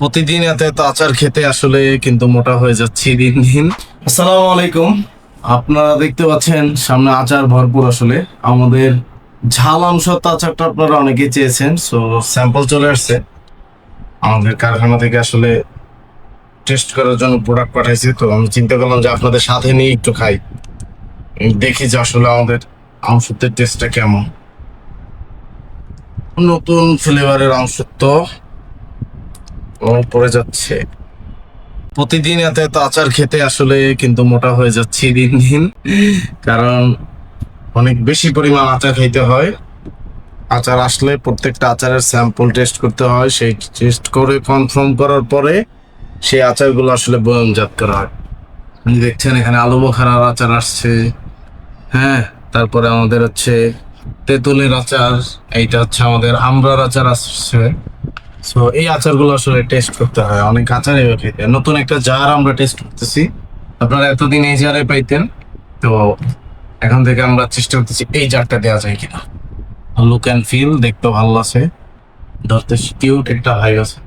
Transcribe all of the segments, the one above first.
প্রতিদিন এত এত আচার খেতে আসলে কিন্তু মোটা হয়ে যাচ্ছি দিন দিন। আসসালামু আলাইকুম। আপনারা দেখতে পাচ্ছেন, সামনে আচার ভরপুর আসলে। আমাদের ঝাল অংশত আচারটা আপনারা অনেকেই চেয়েছেন সো স্যাম্পল চলে আসছে। আমাদের কারখানা থেকে আসলে টেস্ট করার জন্য প্রোডাক্ট পাঠাইছি, তো আমি চিন্তা করলাম যে আপনাদের সাথে নিয়ে একটু খাই। দেখি যে আসলে আমাদের অংশতের টেস্টটা কেমন। নতুন ফ্লেভারের মনে পড়ে যাচ্ছে। প্রতিদিন এত এত আচার খেতে আসলে কিন্তু মোটা হয়ে যাচ্ছি দিন দিন। কারণ অনেক বেশি পরিমাণ আচার খাইতে হয়। আচার আসলে প্রত্যেকটা আচারের স্যাম্পল টেস্ট করতে হয়। সেই টেস্ট করে কনফার্ম করার পরে সেই আচারগুলো আসলে বয়নজাত করা হয়। দেখছেন এখানে আলু বোখারার আচার আসছে। হ্যাঁ তারপরে আমাদের হচ্ছে তেঁতুলের আচার, এইটা হচ্ছে আমাদের আমরার আচার আসছে। সো এই আচারগুলো আসলে টেস্ট করতে হয়, অনেক আচার খেতে নতুন একটা জার আমরা টেস্ট করতেছি। আপনারা এতদিন এই জারে পাইতেন, তো এখন থেকে আমরা চেষ্টা করতেছি এই জারটা দেওয়া যায় কিনা। লুক অ্যান্ড ফিল দেখতে ভালো আছে ধরতে কিউট একটা হাই আছে।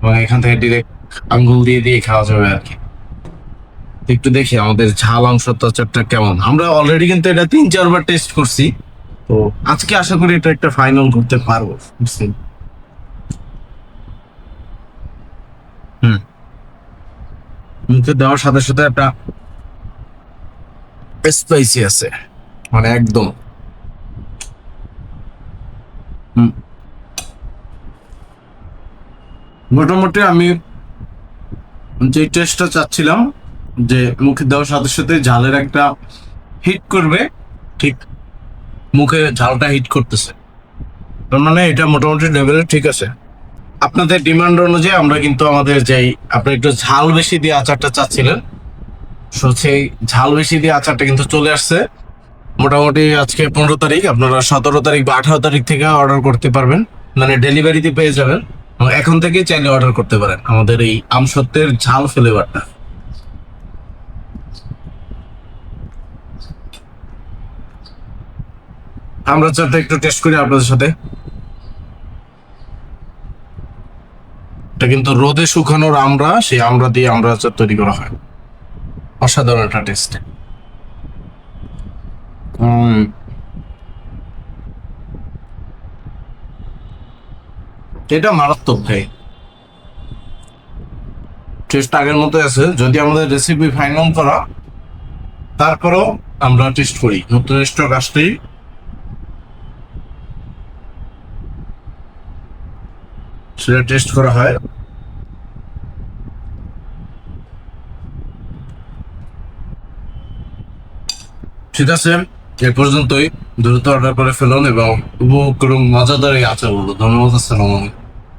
এবং এখান থেকে ডিরেক্ট আঙ্গুল দিয়ে দিয়ে খাওয়া যাবে আর কি। একটু দেখি আমাদের ঝাল অংশ আচারটা কেমন। আমরা অলরেডি কিন্তু এটা তিন, চারবার টেস্ট করছি। তো আজকে আশা করি এটা একটা ফাইনাল করতে পারব। বুঝছেন মুখে দেওয়ার সাথে সাথে একটা স্পাইসি আছে। মানে একদম। মোটামুটি আমি যে টেস্টটা চাচ্ছিলাম, যে মুখে দেওয়ার সাথে সাথে ঝালের একটা হিট করবে, ঠিক মুখে ঝালটা হিট করতেছে। তার মানে এটা মোটামুটি লেভেলে ঠিক আছে। আপনাদের ডিমান্ড অনুযায়ী আমরা কিন্তু আমাদের যেই আপনি একটু ঝাল বেশি দিয়ে আচারটা চাচ্ছিলেন। সো সেই ঝাল বেশি দিয়ে আচারটা কিন্তু চলে আসছে। মোটামুটি আজকে পনেরো তারিখ, আপনারা সতেরো তারিখ বা আঠারো তারিখ থেকে অর্ডার করতে পারবেন। মানে ডেলিভারিতে পেয়ে যাবেন। এখন থেকেই চাইলে অর্ডার করতে পারেন আমাদের এই আমসত্বের ঝাল ফ্লেভারটা আমরা চারটা একটু টেস্ট করি আপনাদের সাথে। এটা কিন্তু রোদে শুকানোর আমরা সেই আমরা দিয়ে আমরা তৈরি করা হয়। অসাধারণ একটা টেস্ট এটা মারাত্মক ভাই। টেস্ট আগের মতো আছে। যদি আমাদের রেসিপি ফাইনাল করা, তারপরেও আমরা টেস্ট করি। নতুন স্টক আসতেই সেটা টেস্ট করা হয় ঠিক আছে, এ পর্যন্তই। দ্রুত অর্ডার করে ফেলুন এবং উপভোগ করুন মজাদার এই আচারগুলো ধন্যবাদ, আসসালামু আলাইকুম।